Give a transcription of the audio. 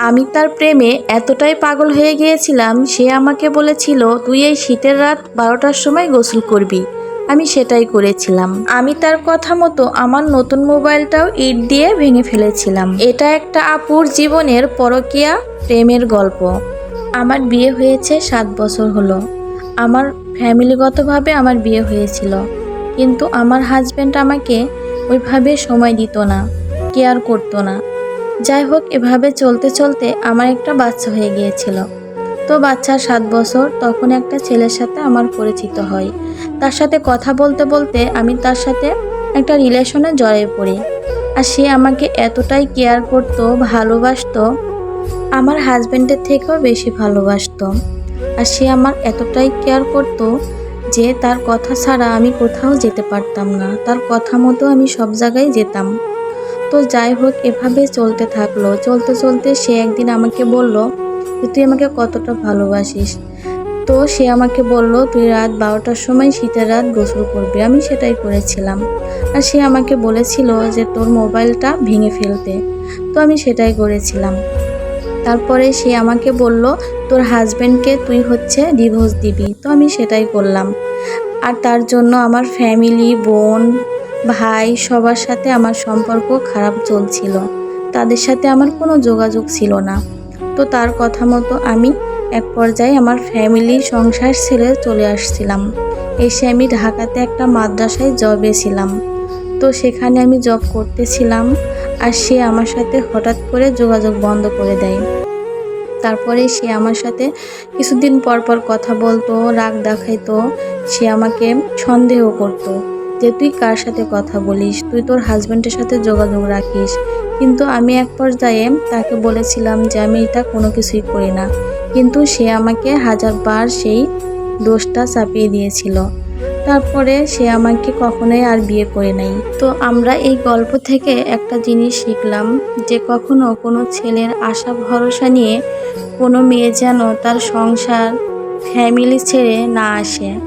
আমি তার প্রেমে এতটাই পাগল হয়ে গিয়েছিলাম, সে আমাকে বলেছিল, তুই এই শীতের রাত বারোটার সময় গোসল করবি। আমি সেটাই করেছিলাম। আমি তার কথা মতো আমার নতুন মোবাইলটাও ইট দিয়ে ভেঙে ফেলেছিলাম। এটা একটা আপুর জীবনের পরকীয়া প্রেমের গল্প। আমার বিয়ে হয়েছে সাত বছর হলো। আমার ফ্যামিলিগতভাবে আমার বিয়ে হয়েছিল। কিন্তু আমার হাজব্যান্ড আমাকে ওইভাবে সময় দিত না কেয়ার করতো না। যাই হোক, এভাবে চলতে চলতে আমার একটা বাচ্চা হয়ে গিয়েছিল। তো বাচ্চা সাত বছর, তখন একটা ছেলের সাথে আমার পরিচিত হয়। তার সাথে কথা বলতে বলতে আমি তার সাথে একটা রিলেশনে জড়িয়ে পড়ি। আর সে আমাকে এতটাই কেয়ার করতো, ভালোবাসতো, আমার হাজব্যান্ডের থেকেও বেশি ভালোবাসতো। আর সে আমার এতটাই কেয়ার করতো যে তার কথা ছাড়া আমি কোথাও যেতে পারতাম না। তার কথা মতো আমি সব জায়গায় যেতাম। তো যাই হোক এভাবে চলতে থাকল। চলতে চলতে সে একদিন আমাকে বলল, যে তুই আমাকে কতটা ভালোবাসিস? তো সে আমাকে বলল, তুই রাত বারোটার সময় শীতের রাত গোসল করবি। আমি সেটাই করেছিলাম। আর সে আমাকে বলেছিল যে, তোর মোবাইলটা ভেঙে ফেলতে। তো আমি সেটাই করেছিলাম। তারপরে সে আমাকে বলল, তোর হাজব্যান্ডকে তুই হচ্ছে ডিভোর্স দিবি। তো আমি সেটাই করলাম। আর তার জন্য আমার ফ্যামিলি, বোন ভাই, সবার সাথে আমার সম্পর্ক খারাপ চলছিল। তাদের সাথে আমার কোনো যোগাযোগ ছিল না। তো তার কথা মতো আমি এক পর্যায়ে আমার ফ্যামিলি সংসার ছেড়ে চলে আসছিলাম। এসে আমি ঢাকাতে একটা মাদ্রাসায় জবে ছিলাম। তো সেখানে আমি জব করতেছিলাম আর সে আমার সাথে হঠাৎ করে যোগাযোগ বন্ধ করে দেয়। তারপরে সে আমার সাথে কিছুদিন পর পর কথা বলতো, রাগ দেখাইতো, সে আমাকে সন্দেহ করতো। যে তুই কার সাথে কথা বলিস? তুই তোর হাজব্যান্ডের সাথে যোগাযোগ রাখিস। কিন্তু আমি এক পর্যায়ে তাকে বলেছিলাম যে আমি এটা কোনো কিছুই করি না। কিন্তু সে আমাকে হাজারবার সেই দোষটা চাপিয়ে দিয়েছিল। তারপরে সে আমাকে কখনোই আর বিয়ে করে নাই। তো আমরা এই গল্প থেকে একটা জিনিস শিখলাম যে কখনো কোনো ছেলের আশা ভরসা নিয়ে কোনো মেয়ে যেন তার সংসার ফ্যামিলি ছেড়ে না আসে।